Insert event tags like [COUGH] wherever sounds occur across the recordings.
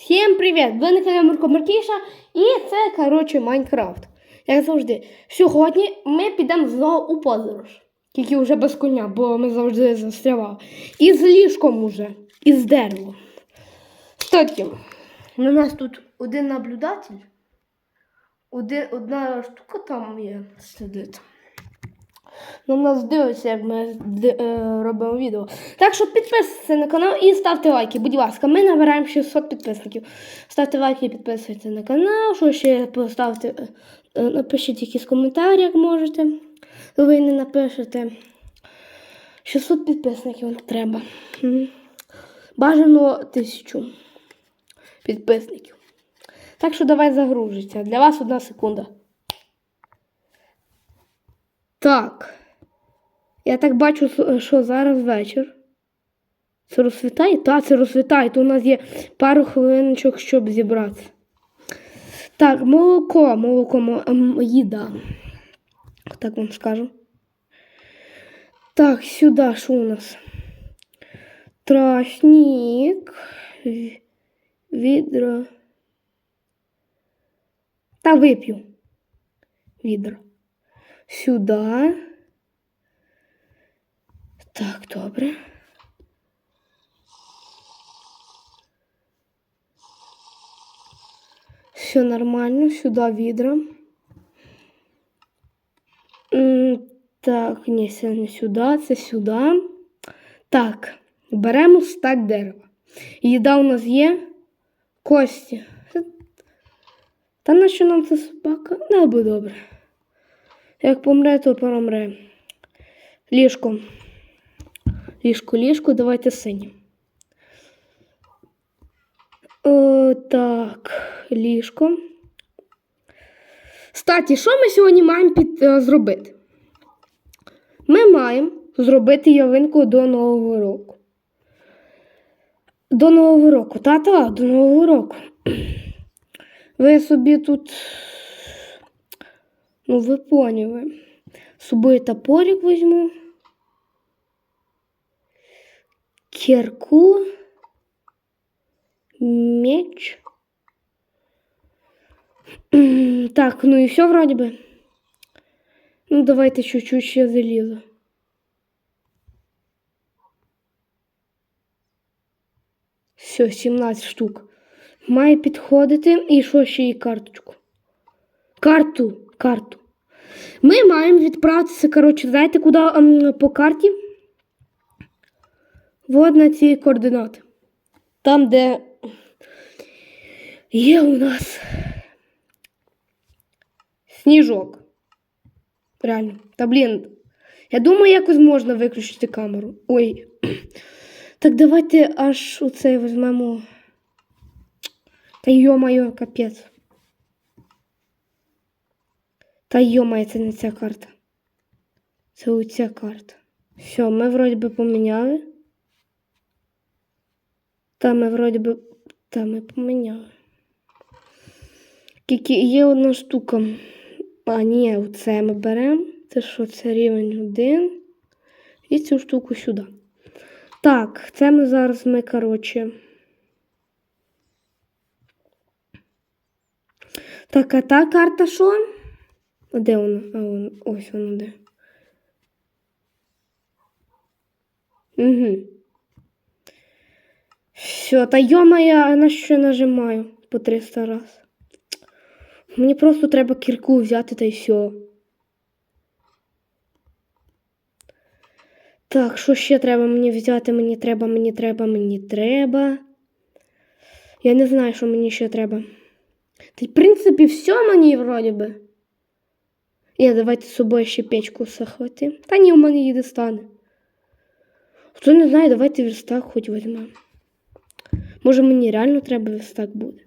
Всім привіт! Ви на каналі Мурко Маркіша і це, коротше, Майнкрафт. Як завжди, сьогодні ми підемо знову у подорож. Тільки вже без коня, бо ми завжди застрявали. І з ліжком уже, і з деревом. Кстати, у нас тут один наблюдатель. Один, одна штука там є сидить. На нас дивиться, як ми е, робимо відео. Так що підписуйтесь на канал і ставте лайки. Будь ласка, ми набираємо 600 підписників. Ставте лайки і підписуйтесь на канал. Що ще поставте, е, е, напишіть якийсь коментар, як можете. Ви не напишете. 600 підписників нам треба. Бажано 1000 підписників. Так що давай загружиться. Для вас одна секунда. Так. Я так бачу, що зараз вечір. Це розсвітає? Так, це розсвітає. То у нас є пару хвилиночок, щоб зібратися. Так, молоко, молоко, мо- їда. Так вам скажу. Так, сюди, що у нас? Трашник. Відро. Та вип'ю. Відро. Сюди. Так, добре. Все нормально, сюди відра. Так, ні, це не сюди, це сюди. Так, беремо стак дерева. Їда у нас є. Кості. Та на що нам це собака? Не буде добре. Як помре, то помре. Ліжко. Ліжко, ліжко, давайте синім. О, так, ліжко. Статі, що ми сьогодні маємо під, е, зробити? Ми маємо зробити ялинку до Нового року. До Нового року. Та-та, до Нового року. Ви собі тут. Ну, ви поняли. З собою топорик візьму. Кірку. Меч. [CLEARS THROAT] Так, ну і все вроде би. Ну, давайте чуть-чуть ще залізо. Все, 17 штук. Має підходити. І що ще і карточку? Карту. Карту. Ми маємо відправитися, коротше, знаєте, куди ем, по карті? Вот на ці координати. Там, де є у нас сніжок. Реально. Та блін. Я думаю, якось можна виключити камеру. Ой. [CLEARS THROAT] Так давайте аж оцей візьмемо. Та йо-моє, капець. Та йо-моє, це не ця карта. Це оця карта. Все, ми вроді би поміняли. Та ми вроді би. Та ми поміняли. Тільки є одна штука. А, ні, оце ми беремо. Це що, це рівень один. І цю штуку сюди. Так, це ми зараз ми, коротше. Так, а та карта що? А де вона? А вон, ось вона де. Угу. Все, та йомая, а на що нажимаю по 300 раз. Мені просто треба кірку взяти та й все. Так, що ще треба мені взяти? Мені треба, мені треба, мені треба. Я не знаю, що мені ще треба. Та в принципі, все мені вроді би. Ні, давайте з собою ще печку захватимо. Та ні, у мене її стане. Хто не знає, давайте верстак хоч візьмемо. Може, мені реально треба верстак буде.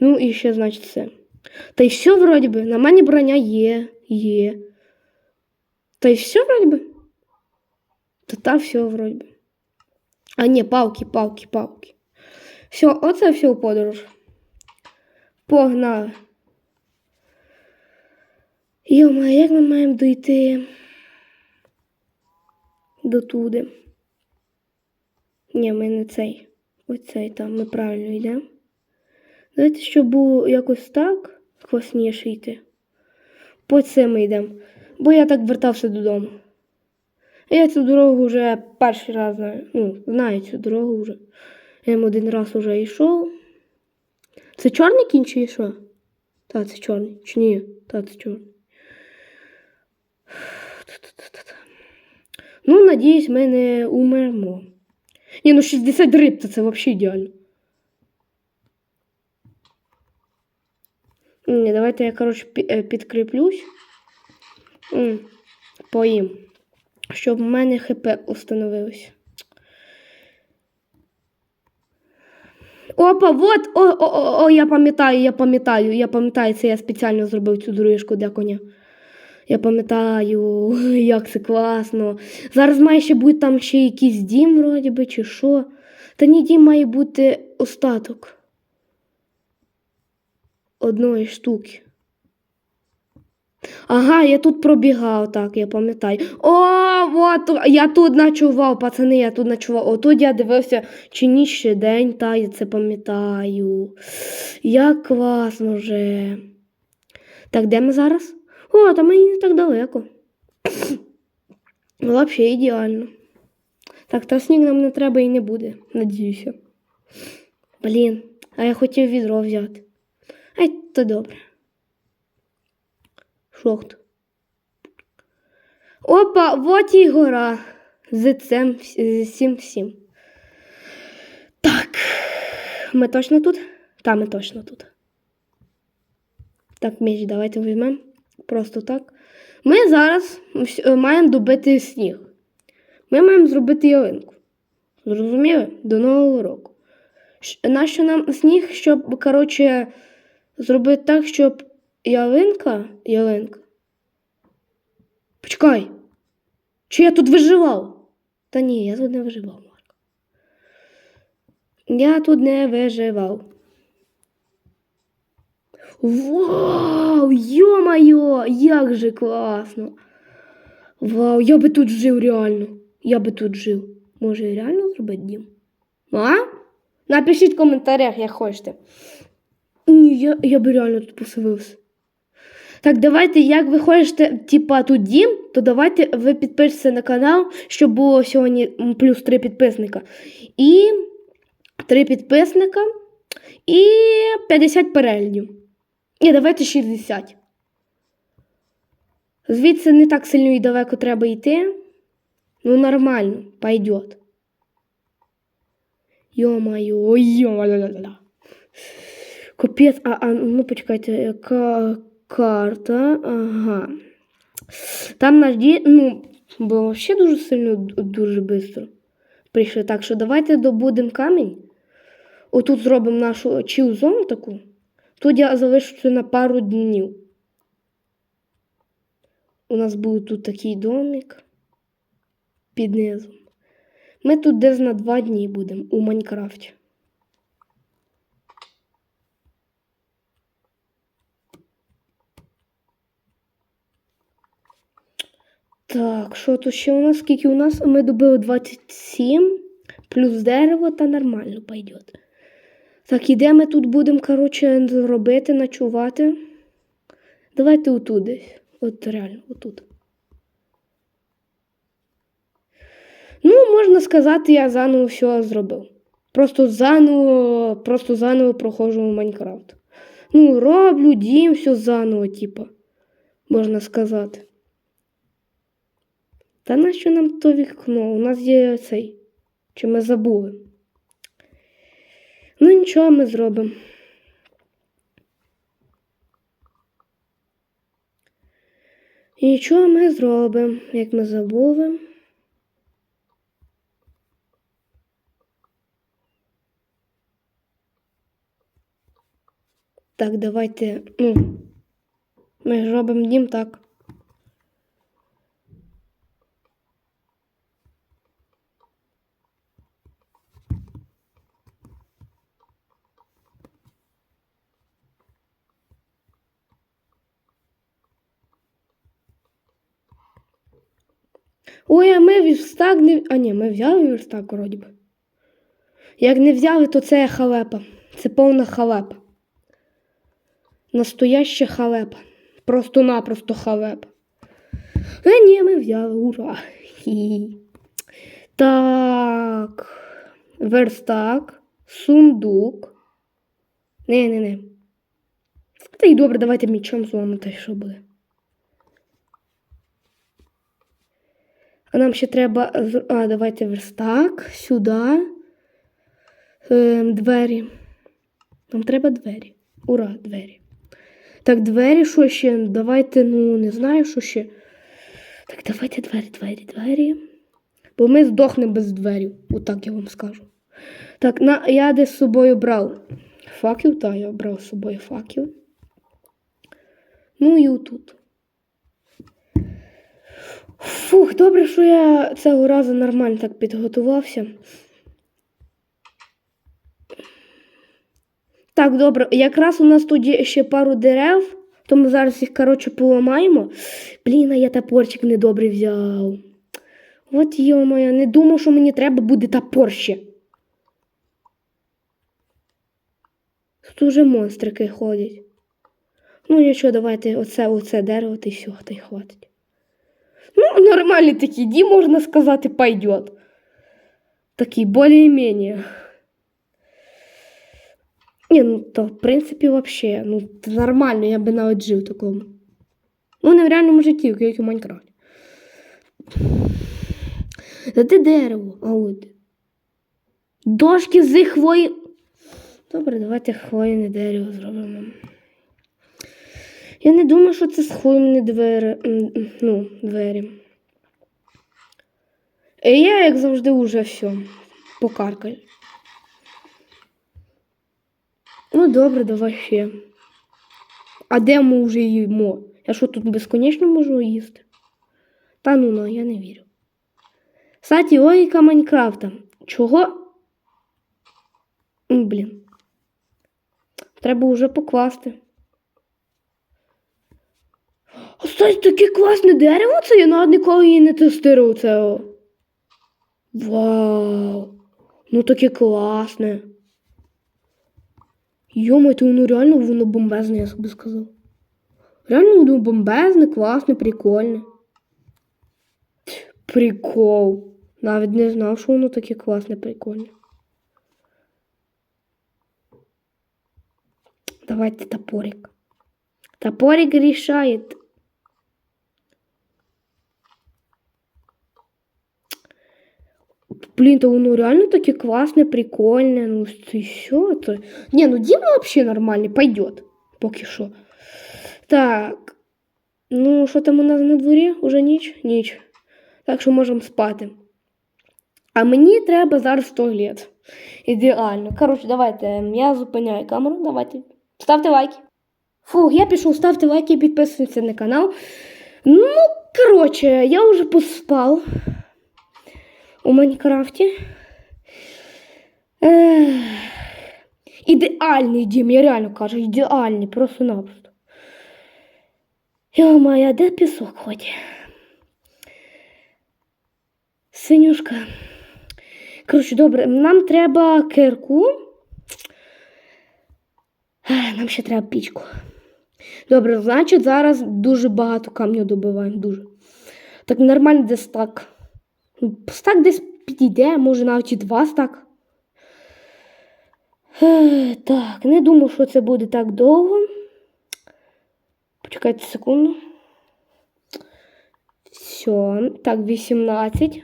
Ну, і ще, значить, все. Та й все вроді би. На мене броня є, є. Та й все вроді би. Та та все вроді би. А ні, палки, палки, палки. Все, оце все у подорож. Погнали. Йома, як ми маємо дойти до туди? Ні, ми не цей. Оцей там ми правильно йдемо. Давайте, щоб було якось так класніше йти. По це ми йдемо. Бо я так вертався додому. А Я цю дорогу вже перший раз знаю. Ну, знаю цю дорогу вже. Я один раз вже йшов. Це чорний кінь чи що? Так, це чорний. Чи ні? Так, це чорний. Ну, надіюсь, ми не умремо. Ні, ну 60 риб, то це взагалі ідеально. Ні, давайте я, коротше, е, підкріплюсь. Поїм. Щоб в мене ХП установилось. Опа, вот! О, о, о, о, я пам'ятаю, я пам'ятаю, я пам'ятаю, це я спеціально зробив цю доріжку для коня. Я пам'ятаю, [LAUGHS] як це класно. Зараз має ще бути там ще якийсь дім, вроді би, чи що. Та ні, дім має бути остаток. Одної штуки. Ага, я тут пробігав, так, я пам'ятаю. О, от, я тут ночував, пацани, я тут ночував. Отут я дивився, чи ніч ще день, та я це пам'ятаю. Як класно вже. Так, де ми зараз? О, та мені не так далеко. [COUGHS] Взагалі ідеально. Так, та сніг нам не треба і не буде, надіюся. Блін, а я хотів відро взяти. Ай, то добре. Шохт. Опа, вот і гора. З цим цим всім. Так. Ми точно тут? Та, ми точно тут. Так, меч давайте візьмемо. Просто так. Ми зараз е, маємо добити сніг. Ми маємо зробити ялинку. Зрозуміли? До Нового року. Нащо нам сніг, щоб, коротше, зробити так, щоб ялинка. Ялинка. Почекай. Чи я тут виживав? Та ні, я тут не виживав, Марко. Я тут не виживав. Вау! Йо-моє, як же класно! Вау, я би тут жив реально. Я би тут жив. Може, реально зробити дім? А? Напишіть в коментарях, як хочете. Ні, я, я би реально тут поселився. Так, давайте, як ви хочете, типа, тут дім, то давайте ви підпишіться на канал, щоб було сьогодні плюс 3 підписника. І 3 підписника. І 50 переглядів. Ні, давайте 60. Звідси не так сильно і далеко треба йти. Ну, нормально, пойдет. Ё-моё, ё-ля-ля-ля. Капець, а, а ну почекайте, яка карта? Ага. Там наш ді... ну, було ще дуже сильно, д- дуже швидко. Прийшли. Так що давайте добудемо камінь. Отут зробимо нашу чіл-зону таку. Тут я залишуся на пару днів. У нас був тут такий домик під низом. Ми тут десь на два дні будемо у Майнкрафті. Так, що тут ще у нас? Скільки у нас? Ми добили 27, плюс дерево, та нормально пойдет. Так, і де ми тут будемо, коротше, робити, ночувати? Давайте отут десь. От реально, отут. Ну, можна сказати, я заново все зробив. Просто заново, просто заново проходжу Майнкрафт. Ну, роблю дім, все заново, типу, можна сказати. Та нащо нам то вікно? У нас є цей. Чи ми забули? Ну, нічого ми зробимо. Нічого ми зробимо, як ми забули. Так, давайте. Ну, ми ж робимо дім так. Ой, а ми верстак не. А ні, ми взяли верстак вроді би. Як не взяли, то це халепа. Це повна халепа. Настояща халепа. Просто-напросто халепа. Е, ні, ми взяли, ура. Так. Верстак, сундук. Не, не, не. Та й добре, давайте мічом зламати, що буде. А нам ще треба. А, давайте верстак, сюди. Ем, двері. Нам треба двері. Ура, двері. Так, двері, що ще? Давайте, ну, не знаю, що ще. Так, давайте двері, двері, двері. Бо ми здохнемо без дверів. Отак я вам скажу. Так, на, я десь з собою брав факел, так, я брав з собою факел. Ну і отут. Фух, добре, що я цього разу нормально так підготувався. Так, добре, якраз у нас тут ще пару дерев, то ми зараз їх, коротше, поламаємо. Блін, а я топорчик недобрий взяв. От йо-моє, не думав, що мені треба буде топор ще. Тут уже монстрики ходять. Ну нічого, давайте оце, оце дерево, та й все, та й хватить. Ну, нормальний такий дім, можна сказати, пойдет. Такий, более-менее. Ні, ну то, в принципі, вообще, ну, нормально, я би навіть жив такому. Ну, не в реальному житті, як у Майнкрафті. Та де дерево? А от. Дошки з хвої. Добре, давайте хвойне дерево зробимо. Я не думаю, що це схойні двері. Ну, двері. І я, як завжди, уже все. Покаркаю. Ну, добре, давай ще. А де ми вже їмо? Я що тут безконечно можу їсти? Та ну ну, я не вірю. Кстати, логіка Майнкрафта. Чого? Блін. Треба вже покласти. Кстати, таке класне дерево це я навіть ніколи її не тестував це. Вау! Ну таке класне. Йома, то воно реально воно бомбезне, я собі сказав. Реально воно бомбезне, класне, прикольне. Прикол. Навіть не знав, що воно таке класне, прикольне. Давайте топорик. Топорик решает. Блін, то воно реально таке класне, прикольне. Ну, це що це? Ні, ну Діма взагалі нормальний, пойдет. Поки що. Так. Ну, що там у нас на дворі? Уже ніч? Ніч. Так що можемо спати. А мені треба зараз в туалет. Ідеально. Коротше, давайте. ем, Я зупиняю камеру. Давайте. Ставте лайки. Фух, я пішов, ставте лайки, підписуйтесь на канал. Ну, коротше, я вже поспав У Майнкрафті. Ідеальний дім, я реально кажу, ідеальний, просто-напросто. Йо-моє, де пісок хоч? Синюшка. Коротше, добре, нам треба кирку. Нам ще треба пічку. Добре, значить, зараз дуже багато камню добиваємо, дуже. Так нормально десь так. Ну, Стак десь підійде, може навіть і два стак. Так, не думаю, що це буде так довго. Почекайте секунду. Все, так, 18.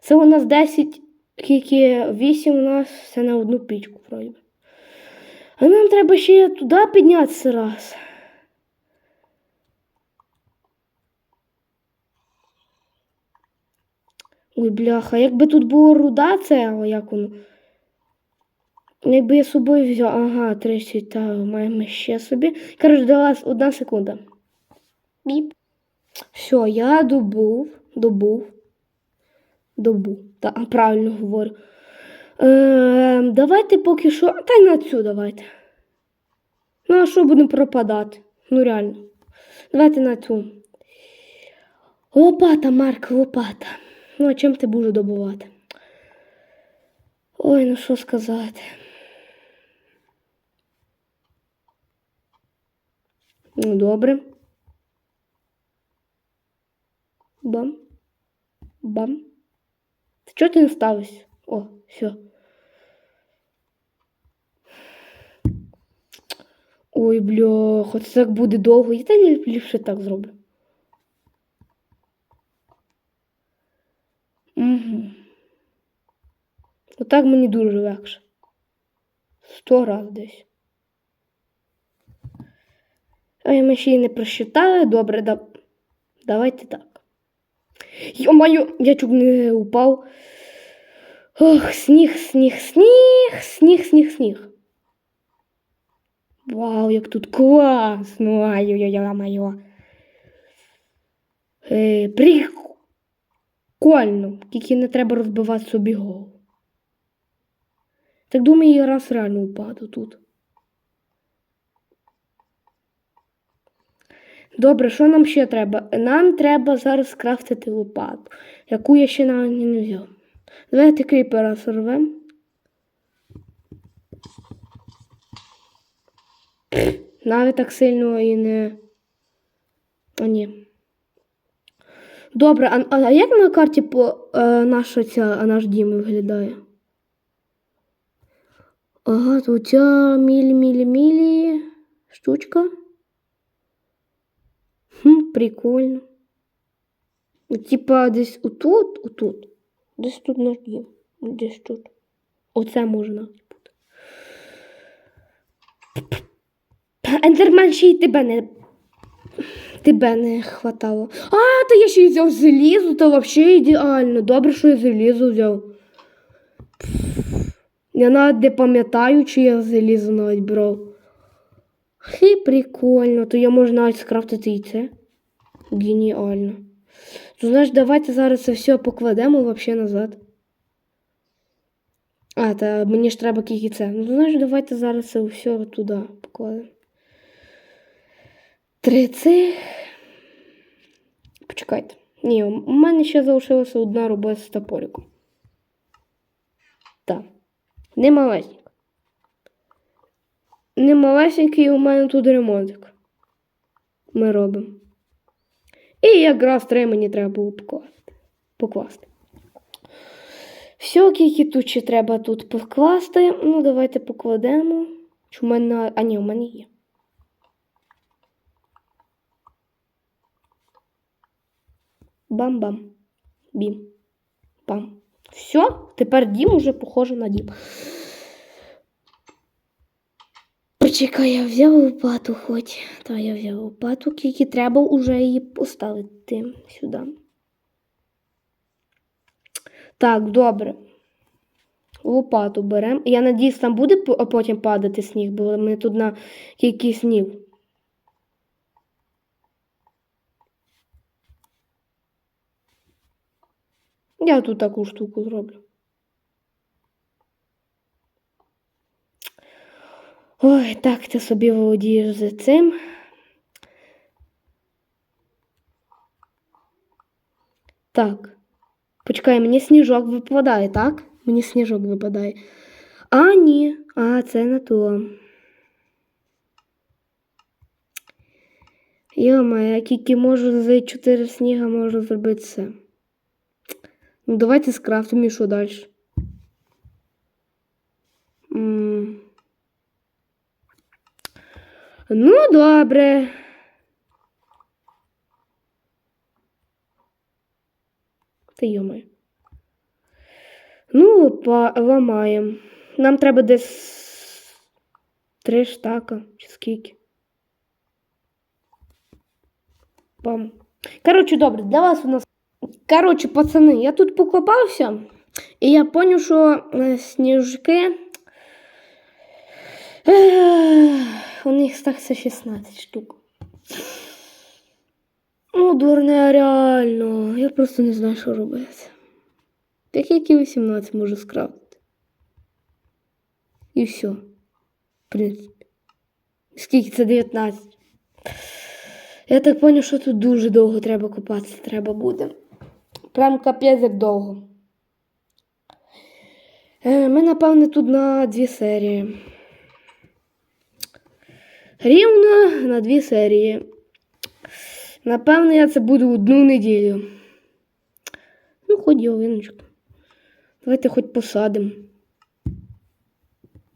Це у нас 10, тільки 8 у нас це на одну пічку пройде. А нам треба ще туди піднятися раз. Ой, бляха, якби тут була руда, це як воно. Якби я з собою взяв. Ага, 30, та маємо ще собі. Коротше, дала одна секунда. Біп. Все, я добув, добув. Добув. Так, правильно говорю. Е, давайте поки що. Та й на цю давайте. Ну, а що будемо пропадати? Ну, реально. Давайте на цю. Лопата, Марк, лопата. Ну, а чим ти будеш добувати? Ой, ну що сказати. Ну, добре. Бам. Бам. Чого ти не ставишся? О, все. Ой, бляха, це так буде довго. Я та ліпше так зроблю. Угу. Отак мені дуже легше. Сто раз десь. А ми ще й не просчитали. Добре, да... давайте так. Йо-моє, я чуть не упав. Ох, сніг, сніг, сніг, сніг, сніг, сніг. Вау, як тут класно! Ай-ой-ой, Е, прикольно. Тільки не треба розбивати собі голову. Так думаю, я раз реально упаду тут. Добре, що нам ще треба? Нам треба зараз скрафтити лопату, яку я ще навіть не взяв. Давайте кріпера сорвемо. Навіть так сильно і не. А ні. Добре, а, а як на карті по, е, наша ця, наш дім виглядає? Ага, тут ця мілі-мілі-мілі штучка. Хм, прикольно. Ну, Типа десь отут, отут. Десь тут наш дім. Десь тут. Оце можна бути. Ендермен ще й тебе не. Тебе не хватало. А, та я ще й взяв залізо, то взагалі ідеально. Добре, що я залізо взяв. Я навіть не пам'ятаю, чи я залізо навіть брав. Хі, прикольно, то я можу навіть скрафтити і це. Геніально. Ну, знаєш, давайте зараз це все покладемо вообще назад. А, та мені ж треба тільки це. Ну, знаєш, давайте зараз це все туди покладемо. Три цих. Почекайте. Ні, у мене ще залишилася одна робота з топориком. Так. Не малесенька. У мене тут ремонтик. Ми робимо. І якраз три мені треба було покласти. покласти. Все, скільки тут ще треба тут покласти. Ну, давайте покладемо. Чи у мене. А ні, у мене є. Бам-бам. Бім. Бам. Все, тепер дім уже похоже на дім. Почекай, я взяв лопату хоч. Та я взяв лопату, тільки треба вже її поставити сюди. Так, добре. Лопату беремо. Я надіюсь, там буде потім падати сніг, бо ми тут на кількість снів. Я тут таку штуку зроблю. Ой, так ти собі володієш за цим. Так. Почекай, мені сніжок випадає, так? Мені сніжок випадає. А, ні. А, це не то. Йома, я тільки можу за 4 сніга можу зробити це. Ну, давайте скрафтимо і що далі. М. Ну, добре. Та йомай. Ну, ламаємо. Нам треба десь три штака, чи скільки. Бам. Коротше, добре, для вас у нас. Коротше, пацани, я тут покопався, і я поняв, що е, сніжки. У них стався 16 штук. Ну, дурне, реально. Я просто не знаю, що робити. Так як і 18 можу скрафтити. І все. В принципі. Скільки це 19? Я так поняв, що тут дуже довго треба купатися, треба буде. Прям капець як довго. Е, Ми, напевне, тут на дві серії. Рівно на дві серії. Напевне, я це буду одну неділю. Ну, хоч ялиночку. Давайте хоч посадимо.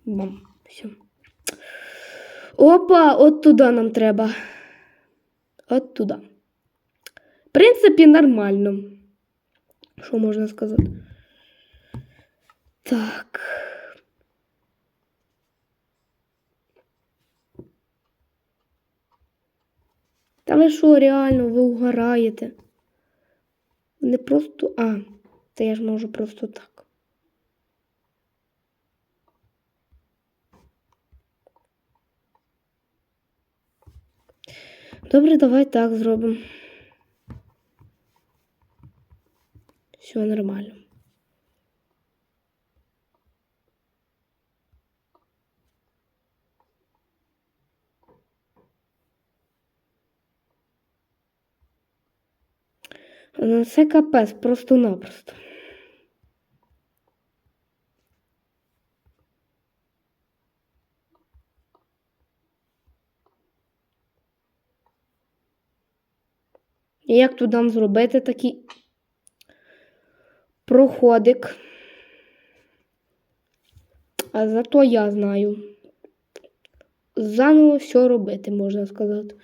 Бам. Все. Опа, от туди нам треба. От туди. В принципі, нормально. Що можна сказати? Так. Та ви що, реально, ви угораєте? Не просто. А, та я ж можу просто так. Добре, давай так зробимо. Все нормально. Ну, це капець, просто-напросто. Як тут нам зробити такий проходик? А зато я знаю. Заново все робити, можна сказати.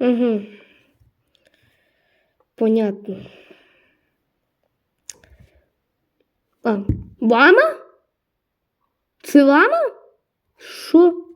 Угу. Понятно. А, лама? Це лама? Що?